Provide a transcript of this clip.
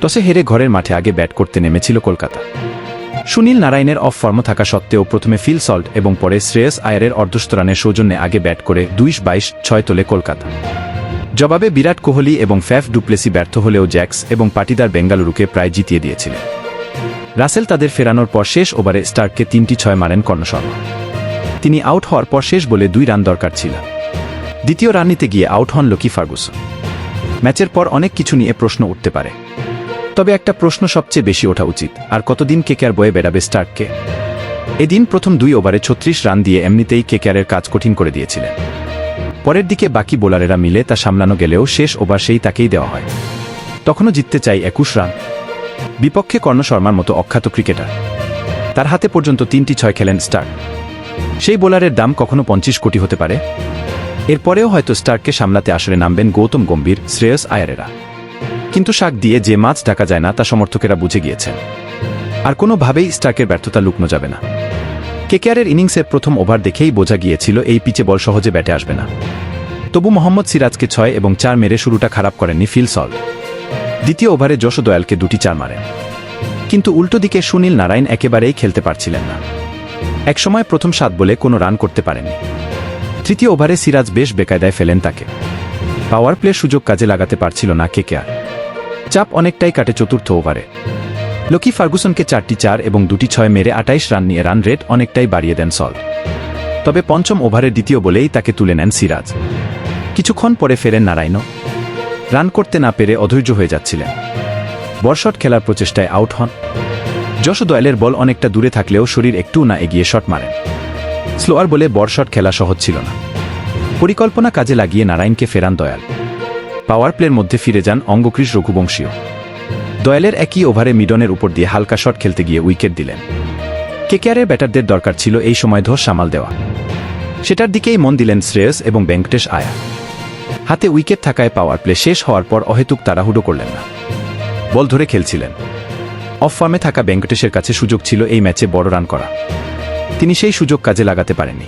টসে হেরে ঘরের মাঠে আগে ব্যাট করতে নেমেছিল কলকাতা। সুনীল নারায়ণের অফ ফর্ম থাকা সত্ত্বেও প্রথমে ফিল সল্ট এবং পরে শ্রেয়স আয়ারের অর্ধস্ত রানের সৌজন্যে আগে ব্যাট করে দুইশ বাইশ ছয় তোলে কলকাতা। জবাবে বিরাট কোহলি এবং ফ্যাফ ডুপ্লেসি ব্যর্থ হলেও জ্যাক্স এবং পাটিদার বেঙ্গালুরুকে প্রায় জিতিয়ে দিয়েছিলেন রাসেল তাদের ফেরানোর পর শেষ ওভারে স্টার্ককে তিনটি ছয় মারেন কর্ণ শর্মা। তিনি আউট হওয়ার পর শেষ বলে দুই রান দরকার ছিল। দ্বিতীয় রান নিতে গিয়ে আউট হন লকি ফার্গুসন। ম্যাচের পর অনেক কিছু নিয়ে প্রশ্ন উঠতে পারে। তবে একটা প্রশ্ন সবচেয়ে বেশি ওঠা উচিত, আর কতদিন কেকেআর বয়ে বেড়াবে স্টার্ককে? এদিন প্রথম দুই ওভারে ছত্রিশ রান দিয়ে এমনিতেই কেকেআরের কাজ কঠিন করে দিয়েছিলেন। পরের দিকে বাকি বোলারেরা মিলে তা সামলানো গেলেও শেষ ওভার সেই তাকেই দেওয়া হয়। তখনও জিততে চাই একুশ রান। বিপক্ষে কর্ণ শর্মার মতো অখ্যাত ক্রিকেটার। তার হাতে পর্যন্ত তিনটি ছয় খেলেন স্টার্ক। সেই বোলারের দাম কখনো পঞ্চাশ কোটি হতে পারে। এরপরেও হয়তো স্টার্ককে সামলাতে আসরে নামবেন গৌতম গম্ভীর, শ্রেয়স আয়ারেরা। কিন্তু শাক দিয়ে যে মাছ ঢাকা যায় না তা সমর্থকেরা বুঝে গিয়েছেন। আর কোনোভাবেই স্টার্কের ব্যর্থতা লুকনো যাবে না। কেকেআরের ইনিংসের প্রথম ওভার দেখেই বোঝা গিয়েছিল এই পিচে বল সহজে ব্যাটে আসবে না। তবু মোহাম্মদ সিরাজকে ছয় এবং চার মেরে শুরুটা খারাপ করেননি ফিল সল্ট দ্বিতীয় ওভারে যশ দয়ালকে দুটি চার মারেন। কিন্তু উল্টো দিকে সুনীল নারায়ণ একেবারেই খেলতে পারছিলেন না। একসময় প্রথম সাত বলে কোনো রান করতে পারেননি। তৃতীয় ওভারে সিরাজ বেশ বেকায়দায় ফেলেন তাকে। পাওয়ার প্লে সুযোগ কাজে লাগাতে পারছিল না কেকেআর। চাপ অনেকটাই কাটে চতুর্থ ওভারে। লকি ফার্গুসনকে চারটি চার এবং দুটি ছয় মেরে আটাইশ রান নিয়ে রান রেট অনেকটাই বাড়িয়ে দেন সল্ট। তবে পঞ্চম ওভারের দ্বিতীয় বলেই তাকে তুলে নেন সিরাজ। কিছুক্ষণ পরে ফেরেন নারায়ণ রান করতে না পেরে অধৈর্য হয়ে যাচ্ছিলেন। বর্ষট খেলার প্রচেষ্টায় আউট হন। যশ দয়ালের বল অনেকটা দূরে থাকলেও শরীর একটু না এগিয়ে শট মারেন। স্লোয়ার বলে বর্ষট খেলা সহজ ছিল না। পরিকল্পনা কাজে লাগিয়ে নারায়ণকে ফেরান দয়াল। পাওয়ার প্লের মধ্যে ফিরে যান অঙ্গকৃষ রঘুবংশীয়। দয়ালের একই ওভারে মিডনের উপর দিয়ে হালকা শট খেলতে গিয়ে উইকেট দিলেন। কেকেআরের ব্যাটারদের দরকার ছিল এই সময় ধস সামাল দেওয়া। সেটার দিকেই মন দিলেন শ্রেয়স এবং বেঙ্কটেশ আয়া। হাতে উইকেট থাকায় পাওয়ার প্লে শেষ হওয়ার পর অহেতুক তাড়াহুড়ো করলেন না। বল ধরে খেলছিলেন। অফ ফার্মে থাকা বেঙ্কটেশের কাছে সুযোগ ছিল এই ম্যাচে বড় রান করা। তিনি সেই সুযোগ কাজে লাগাতে পারেননি।